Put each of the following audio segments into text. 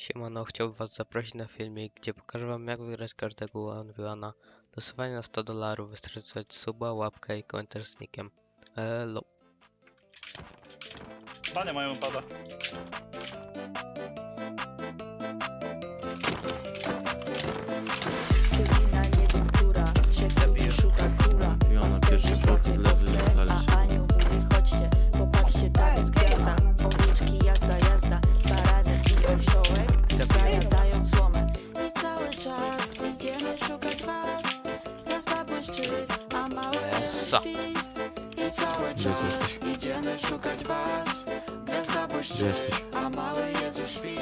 Siemano, chciałbym was zaprosić na filmik, gdzie pokażę wam jak wygrać każdego One Losowanie na 100 dolarów, wystarczy suba, łapkę i komentarz z nickiem. Elo. Banie mają pada. Essa. Gdzie ty jesteś? idziemy szukać was Gwiazda Gdzie błyszczy, jesteś? a mały Jezus śpi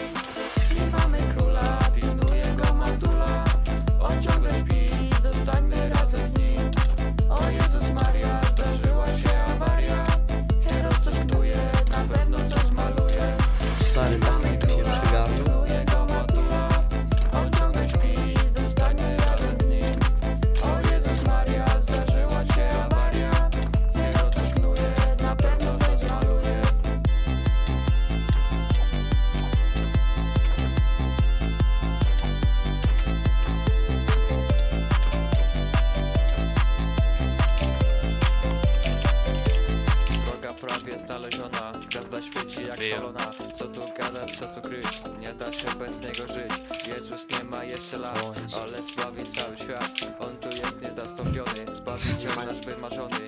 Prawie znaleziona, gwiazda świeci jak szalona. Co tu gadać, co tu kryć, nie da się bez niego żyć. Jezus nie ma jeszcze lat, ale zbawi cały świat. On tu jest niezastąpiony, zbawiciel nasz wymarzony